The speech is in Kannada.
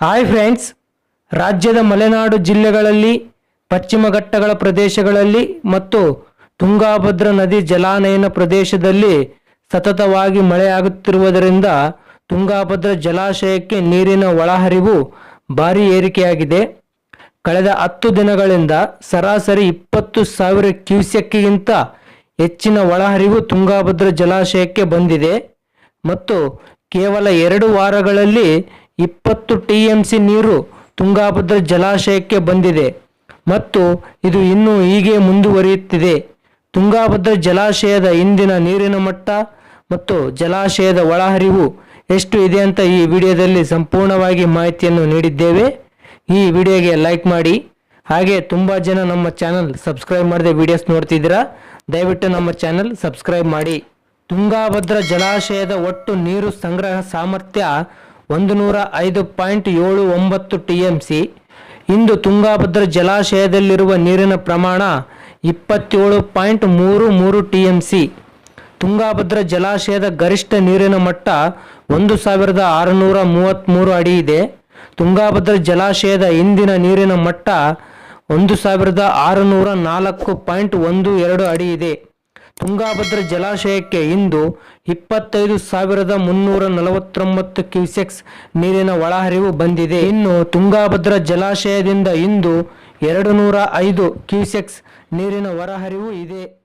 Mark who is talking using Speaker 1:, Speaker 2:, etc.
Speaker 1: ಹಾಯ್ ಫ್ರೆಂಡ್ಸ್ ರಾಜ್ಯದ ಮಲೆನಾಡು ಜಿಲ್ಲೆಗಳಲ್ಲಿ, ಪಶ್ಚಿಮ ಘಟ್ಟಗಳ ಪ್ರದೇಶಗಳಲ್ಲಿ ಮತ್ತು ತುಂಗಾಭದ್ರ ನದಿ ಜಲಾನಯನ ಪ್ರದೇಶದಲ್ಲಿ ಸತತವಾಗಿ ಮಳೆಯಾಗುತ್ತಿರುವುದರಿಂದ ತುಂಗಾಭದ್ರ ಜಲಾಶಯಕ್ಕೆ ನೀರಿನ ಒಳಹರಿವು ಭಾರಿ ಏರಿಕೆಯಾಗಿದೆ. ಕಳೆದ ಹತ್ತು ದಿನಗಳಿಂದ ಸರಾಸರಿ ಇಪ್ಪತ್ತು ಸಾವಿರ ಕ್ಯೂಸೆಕ್ಗಿಂತ ಹೆಚ್ಚಿನ ಒಳಹರಿವು ತುಂಗಾಭದ್ರ ಜಲಾಶಯಕ್ಕೆ ಬಂದಿದೆ. ಮತ್ತು ಕೇವಲ ಎರಡು ವಾರಗಳಲ್ಲಿ ಇಪ್ಪತ್ತು ಟಿ ಎಂ ಸಿ ನೀರು ತುಂಗಾಭದ್ರ ಜಲಾಶಯಕ್ಕೆ ಬಂದಿದೆ. ಮತ್ತು ಇದು ಇನ್ನೂ ಹೀಗೆ ಮುಂದುವರಿಯುತ್ತಿದೆ. ತುಂಗಾಭದ್ರ ಜಲಾಶಯದ ಇಂದಿನ ನೀರಿನ ಮಟ್ಟ ಮತ್ತು ಜಲಾಶಯದ ಒಳಹರಿವು ಎಷ್ಟು ಇದೆ ಅಂತ ಈ ವಿಡಿಯೋದಲ್ಲಿ ಸಂಪೂರ್ಣವಾಗಿ ಮಾಹಿತಿಯನ್ನು ನೀಡಿದ್ದೇವೆ. ಈ ವಿಡಿಯೋಗೆ ಲೈಕ್ ಮಾಡಿ. ಹಾಗೆ ತುಂಬ ಜನ ನಮ್ಮ ಚಾನಲ್ ಸಬ್ಸ್ಕ್ರೈಬ್ ಮಾಡದೆ ವಿಡಿಯೋಸ್ ನೋಡ್ತಿದ್ದೀರಾ? ದಯವಿಟ್ಟು ನಮ್ಮ ಚಾನಲ್ ಸಬ್ಸ್ಕ್ರೈಬ್ ಮಾಡಿ. ತುಂಗಾಭದ್ರ ಜಲಾಶಯದ ಒಟ್ಟು ನೀರು ಸಂಗ್ರಹ ಸಾಮರ್ಥ್ಯ ಒಂದು ನೂರ ಐದು ಪಾಯಿಂಟ್ ಏಳು ಒಂಬತ್ತು ಟಿ ಎಂ ಸಿ ಇಂದು ತುಂಗಾಭದ್ರ ಜಲಾಶಯದಲ್ಲಿರುವ ನೀರಿನ ಪ್ರಮಾಣ ಇಪ್ಪತ್ತೇಳು ಪಾಯಿಂಟ್ ಮೂರು ಮೂರು ಟಿ ಎಂ ಸಿ ತುಂಗಾಭದ್ರ ಜಲಾಶಯದ ಗರಿಷ್ಠ ನೀರಿನ ಮಟ್ಟ ಒಂದು ಸಾವಿರದ ಆರುನೂರ ಮೂವತ್ತ್ಮೂರು ಅಡಿ ಇದೆ. ತುಂಗಾಭದ್ರ ಜಲಾಶಯದ ಇಂದಿನ ನೀರಿನ ಮಟ್ಟ ಒಂದು ಸಾವಿರದ ಆರುನೂರ ನಾಲ್ಕು ಪಾಯಿಂಟ್ ಒಂದು ಎರಡು ಅಡಿ ಇದೆ. ತುಂಗಾಭದ್ರ ಜಲಾಶಯಕ್ಕೆ ಇಂದು ಇಪ್ಪತ್ತೈದು ಸಾವಿರದ ಮುನ್ನೂರ ನಲವತ್ತೊಂಬತ್ತು ಕ್ಯೂಸೆಕ್ಸ್ ನೀರಿನ ಒಳಹರಿವು ಬಂದಿದೆ. ಇನ್ನು ತುಂಗಾಭದ್ರ ಜಲಾಶಯದಿಂದ ಇಂದು ಎರಡು ನೂರ ಐದು ಕ್ಯೂಸೆಕ್ಸ್ ನೀರಿನ ಹೊರಹರಿವು ಇದೆ.